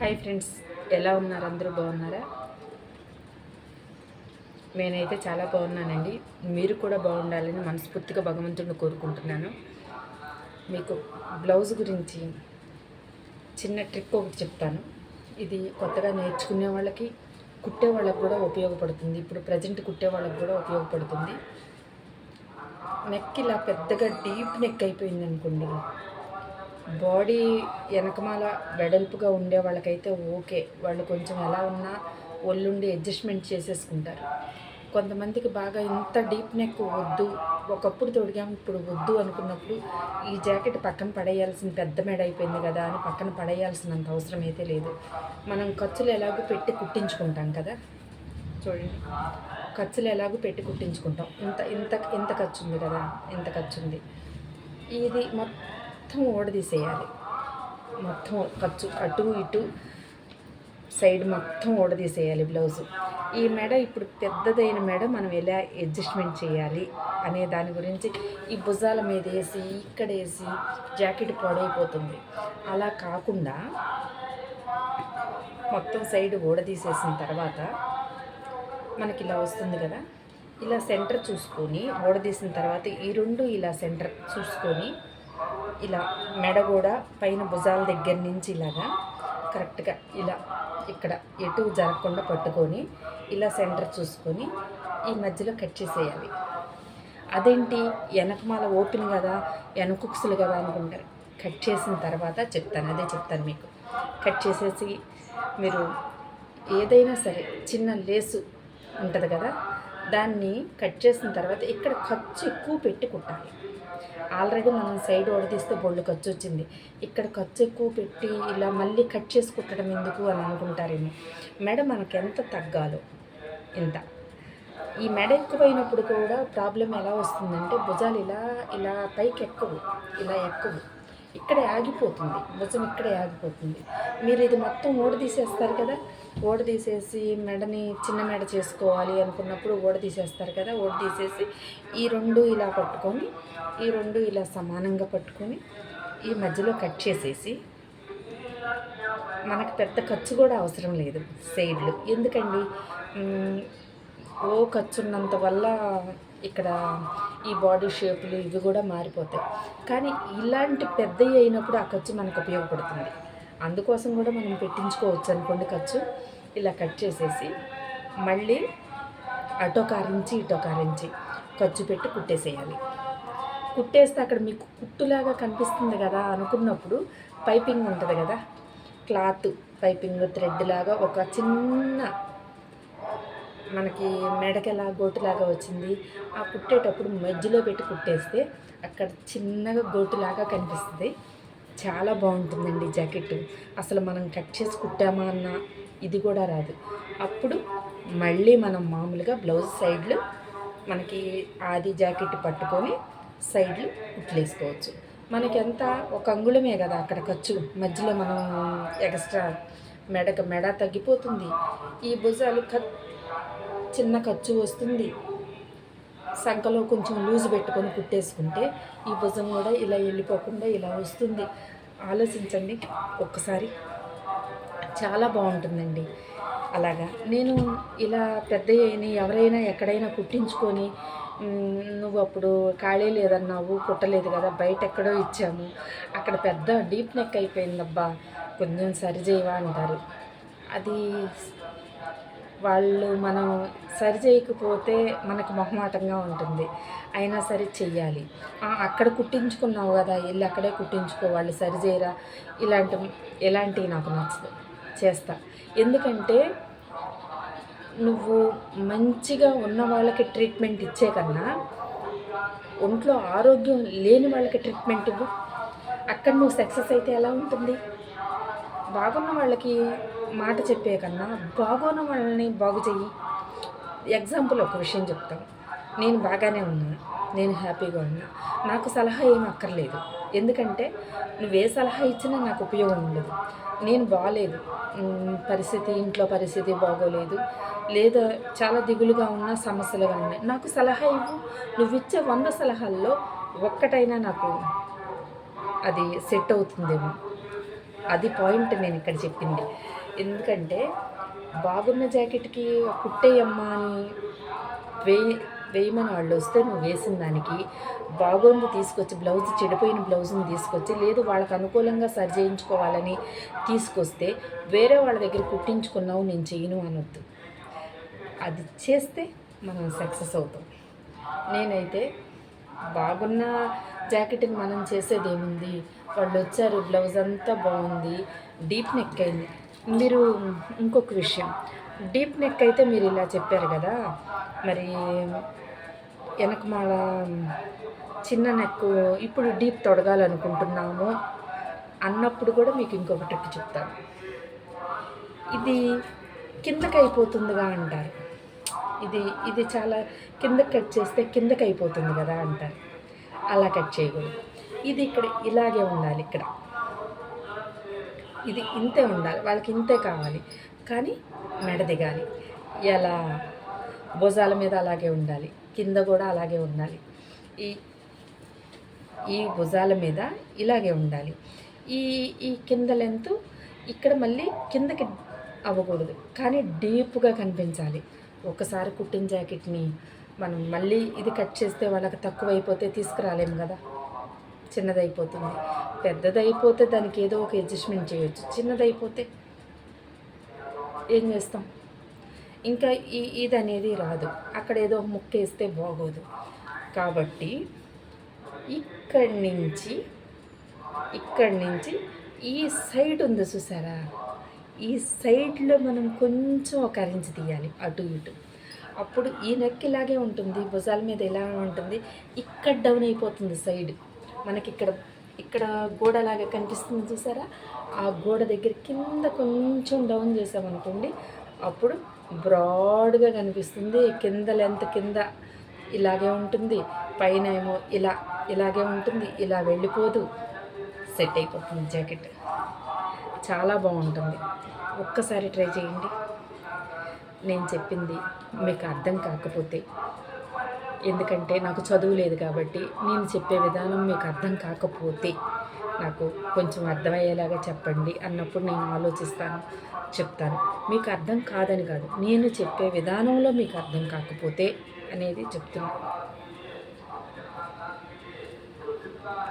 Hi friends ఎలా ఉన్నారు? అందరూ బాగున్నారా? నేనైతే చాలా బాగున్నానండి. మీరు కూడా బాగుండాలని మనస్ఫూర్తిగా భగవంతుడిని కోరుకుంటున్నాను. మీకు బ్లౌజ్ గురించి చిన్న ట్రిక్ ఒకటి చెప్తాను. ఇది కొత్తగా నేర్చుకునే వాళ్ళకి కుట్టే వాళ్ళకి కూడా ఉపయోగపడుతుంది. ఇప్పుడు ప్రజెంట్ కుట్టే వాళ్ళకి కూడా ఉపయోగపడుతుంది. నెక్ ఇలా పెద్దగా డీప్ నెక్ అయిపోయింది అనుకోండి బాడీ వెనకమాల వెడల్పుగా ఉండే వాళ్ళకైతే ఓకే. వాళ్ళు కొంచెం ఎలా ఉన్నా ఒళ్ళుండి అడ్జస్ట్మెంట్ చేసేసుకుంటారు. కొంతమందికి బాగా ఇంత డీప్ నెక్ వద్దు ఒకప్పుడు తొడిగాం ఇప్పుడు వద్దు అనుకున్నప్పుడు ఈ జాకెట్ పక్కన పడేయాల్సిన పెద్ద మెడ అయిపోయింది కదా అని పక్కన పడేయాల్సినంత అవసరం అయితే లేదు. మనం ఖర్చులు ఎలాగో పెట్టి కుట్టించుకుంటాం కదా. చూడండి. ఖర్చులు ఎలాగో పెట్టి కుట్టించుకుంటాం. ఇంత ఇంత ఇంత ఖర్చు ఉంది కదా ఇంత ఖర్చు ఉంది ఇది మొత్తం మొత్తం ఓడదీసేయాలి మొత్తం ఖర్చు అటు ఇటు సైడ్ మొత్తం ఓడదీసేయాలి బ్లౌజు. ఈ మెడ ఇప్పుడు పెద్దదైన మెడ మనం ఎలా అడ్జస్ట్మెంట్ చేయాలి అనే దాని గురించి ఈ భుజాల మీద వేసి ఇక్కడ వేసి జాకెట్ పొడైపోతుంది. అలా కాకుండా మొత్తం సైడ్ ఓడదీసేసిన తర్వాత మనకి ఇలా వస్తుంది కదా ఇలా సెంటర్ చూసుకొని ఓడదీసిన తర్వాత ఈ రెండు ఇలా సెంటర్ చూసుకొని ఇలా మెడ కూడా పైన భుజాల దగ్గర నుంచి ఇలాగా కరెక్ట్గా ఇలా ఇక్కడ ఎటు జరగకుండా పట్టుకొని ఇలా సెంటర్ చూసుకొని ఈ మధ్యలో కట్ చేసేయాలి. అదేంటి? వెనకమాల ఓపెన్ కదా వెనకుక్సులు కదా అనుకుంటారు. కట్ చేసిన తర్వాత చెప్తాను అదే చెప్తాను మీకు. కట్ చేసేసి మీరు ఏదైనా సరే చిన్న లేసు ఉంటుంది కదా దాన్ని కట్ చేసిన తర్వాత ఇక్కడ ఖర్చు ఎక్కువ పెట్టి కుట్టాలి. ఆల్రెడీ మనం సైడ్ ఓడదీస్తే బొళ్ళు ఖర్చు వచ్చింది. ఇక్కడ ఖర్చు ఎక్కువ పెట్టి ఇలా మళ్ళీ కట్ చేసి కుట్టడం ఎందుకు అని అనుకుంటారేమో. మెడ మనకు ఎంత తగ్గాలో ఇంత ఈ మెడ ఎక్కువైనప్పుడు కూడా ప్రాబ్లం ఎలా వస్తుందంటే భుజాలు ఇలా ఇలా పైకి ఎక్కువ ఇలా ఎక్కువ. ఇక్కడే ఆగిపోతుంది భుజం ఇక్కడే ఆగిపోతుంది. మీరు ఇది మొత్తం ఓడదీసేస్తారు కదా? ఓడదీసేసి మెడని చిన్న మెడ చేసుకోవాలి అనుకున్నప్పుడు ఓడదీసేస్తారు కదా ఓడదీసేసి ఈ రెండు ఇలా పట్టుకొని ఈ రెండు ఇలా సమానంగా పట్టుకొని ఈ మధ్యలో కట్ చేసేసి మనకు పెద్ద ఖర్చు కూడా అవసరం లేదు సైడ్లు. ఎందుకండి? ఓ ఖర్చు ఉన్నంత వల్ల ఇక్కడ ఈ బాడీ షేపులు ఇవి కూడా మారిపోతాయి. కానీ ఇలాంటి పెద్దవి అయినప్పుడు ఆ ఖర్చు మనకు ఉపయోగపడుతుంది. అందుకోసం కూడా మనం పెట్టించుకోవచ్చు అనుకోండి ఖర్చు. ఇలా కట్ చేసేసి మళ్ళీ అటో కారించి ఇటో కారించి ఖర్చు పెట్టి కుట్టేసేయాలి. కుట్టేస్తే అక్కడ మీకు కుట్టులాగా కనిపిస్తుంది కదా అనుకున్నప్పుడు పైపింగ్ ఉంటుంది కదా క్లాత్ పైపింగ్ థ్రెడ్ లాగా ఒక చిన్న మనకి మెడకెలా గోటులాగా వచ్చింది ఆ కుట్టేటప్పుడు మధ్యలో పెట్టి కుట్టేస్తే అక్కడ చిన్నగా గోటులాగా కనిపిస్తుంది. చాలా బాగుంటుందండి జాకెట్ అసలు మనం కట్ చేసి కుట్టామా అన్న ఇది కూడా రాదు. అప్పుడు మళ్ళీ మనం మామూలుగా బ్లౌజ్ సైడ్లు మనకి ఆది జాకెట్ పట్టుకొని సైడ్లు కుట్లేసుకోవచ్చు. మనకెంత ఒక అంగుళమే కదా అక్కడ ఖర్చు. మధ్యలో మనం ఎక్స్ట్రా మెడక మెడ తగ్గిపోతుంది. ఈ భుజాలు ఖ చిన్న ఖర్చు వస్తుంది. సంఖలో కొంచెం లూజ్ పెట్టుకొని కుట్టేసుకుంటే ఈ భుజం కూడా ఇలా వెళ్ళిపోకుండా ఇలా వస్తుంది. ఆలోచించండి ఒక్కసారి. చాలా బాగుంటుందండి. అలాగా. నేను ఇలా పెద్ద ఎవరైనా ఎక్కడైనా కుట్టించుకొని నువ్వు అప్పుడు ఖాళీ లేదన్నావు కుట్టలేదు కదా బయట ఎక్కడో ఇచ్చాము. అక్కడ పెద్ద డీప్ నెక్ అయిపోయిందబ్బా కొంచెం సరిచేయవా అంటారు. అది వాళ్ళు మనం సరి చేయకపోతే మనకు మొహమాటంగా ఉంటుంది. అయినా సరే చెయ్యాలి. అక్కడ కుట్టించుకున్నావు కదా వెళ్ళి అక్కడే కుట్టించుకో వాళ్ళు సరి చేయరా? ఇలాంటి ఇలాంటివి నాకు నచ్చదు. చేస్తా. ఎందుకంటే నువ్వు మంచిగా ఉన్న వాళ్ళకి ట్రీట్మెంట్ ఇచ్చే కన్నా ఒంట్లో ఆరోగ్యం లేని వాళ్ళకి ట్రీట్మెంట్ ఇవ్వు. అక్కడ నువ్వు సక్సెస్ అయితే ఎలా ఉంటుంది? బాగున్న వాళ్ళకి మాట చెప్పే కన్నా బాగోన వాళ్ళని బాగు చెయ్యి. ఎగ్జాంపుల్ ఒక విషయం చెప్తాను నేను బాగానే ఉన్నాను నేను హ్యాపీగా ఉన్నా. నాకు సలహా ఏం అక్కర్లేదు. ఎందుకంటే నువ్వే సలహా ఇచ్చినా నాకు ఉపయోగం ఉండదు. నేను బాగాలేదు పరిస్థితి ఇంట్లో పరిస్థితి బాగోలేదు. లేదా చాలా దిగులుగా ఉన్న సమస్యలుగా ఉన్నాయి నాకు సలహా ఇవ్వు. నువ్వు ఇచ్చే వంద సలహాల్లో ఒక్కటైనా నాకు అది సెట్ అవుతుందేమో. అది పాయింట్ నేను ఇక్కడ చెప్పింది. ఎందుకంటే బాగున్న జాకెట్కి కుట్టేయమ్మా అని వేయి వేయమని వాళ్ళు వస్తే నువ్వు వేసిన దానికి బాగుంది తీసుకొచ్చి బ్లౌజ్ చెడిపోయిన బ్లౌజ్ని తీసుకొచ్చి లేదు వాళ్ళకి అనుకూలంగా సరి చేయించుకోవాలని తీసుకొస్తే వేరే వాళ్ళ దగ్గర కుట్టించుకున్నావు నేను చేయను అనొద్దు. అది చేస్తే మనం సక్సెస్ అవుతాం. నేనైతే బాగున్న జాకెట్ని మనం చేసేది ఏముంది వాళ్ళు వచ్చారు బ్లౌజ్ అంతా బాగుంది డీప్ నెక్ అయింది. మీరు ఇంకొక విషయం. డీప్ నెక్ అయితే మీరు ఇలా చెప్పారు కదా మరి వెనకమాల చిన్న నెక్ ఇప్పుడు డీప్ తొడగాలనుకుంటున్నాము అన్నప్పుడు కూడా మీకు ఇంకొక ట్రిక్ చెప్తాను. ఇది కిందకి అయిపోతుందిగా అంటారు. ఇది ఇది చాలా కిందకి కట్ చేస్తే కిందకి అయిపోతుంది కదా అంటారు. అలా కట్ చేయకూడదు. ఇది ఇక్కడ ఇలాగే ఉండాలి ఇక్కడ. ఇది ఇంతే ఉండాలి వాళ్ళకి ఇంతే కావాలి. కానీ మెడ దిగాలి. ఎలా? భుజాల మీద అలాగే ఉండాలి. కింద కూడా అలాగే ఉండాలి. ఈ ఈ భుజాల మీద ఇలాగే ఉండాలి. ఈ ఈ కింద లెంత్ ఇక్కడ మళ్ళీ కిందకి అవ్వకూడదు. కానీ డీప్గా కనిపించాలి. ఒకసారి కుట్టిన జాకెట్ని మనం మళ్ళీ ఇది కట్ చేస్తే వాళ్ళకి తక్కువ అయిపోతే తీసుకురాలేము కదా. చిన్నదైపోతుంది. పెద్దదైపోతే దానికి ఏదో ఒక అడ్జస్ట్మెంట్ చేయొచ్చు. చిన్నదైపోతే ఏం చేస్తాం? ఇంకా ఈ ఇది అనేది రాదు. అక్కడ ఏదో ముక్కేస్తే బాగోదు. కాబట్టి ఇక్కడి నుంచి ఇక్కడి నుంచి ఈ సైడ్ ఉంది చూసారా? ఈ సైడ్లో మనం కొంచెం ఒక అరించి తీయాలి. అటు ఇటు. అప్పుడు ఈ నెక్ ఇలాగే ఉంటుంది. భుజాల మీద ఎలా ఉంటుంది? ఇక్కడ డౌన్ అయిపోతుంది సైడ్. మనకి ఇక్కడ ఇక్కడ గోడ లాగా కనిపిస్తుంది చూసారా? ఆ గోడ దగ్గర కింద కొంచెం డౌన్ చేసామనుకోండి అప్పుడు బ్రాడ్గా కనిపిస్తుంది. కింద లెంత్ కింద ఇలాగే ఉంటుంది. పైన ఏమో ఇలా ఇలాగే ఉంటుంది. ఇలా వెళ్ళిపోదు. సెట్ అయిపోతుంది జాకెట్ చాలా బాగుంటుంది. ఒక్కసారి ట్రై చేయండి. నేను చెప్పింది మీకు అర్థం కాకపోతే ఎందుకంటే నాకు చదువు లేదు కాబట్టి నేను చెప్పే విధానం మీకు అర్థం కాకపోతే నాకు కొంచెం అర్థమయ్యేలాగా చెప్పండి అన్నప్పుడు నేను ఆలోచిస్తాను చెప్తాను. మీకు అర్థం కాదని కాదు. నేను చెప్పే విధానంలో మీకు అర్థం కాకపోతే అనేది చెప్తున్నాను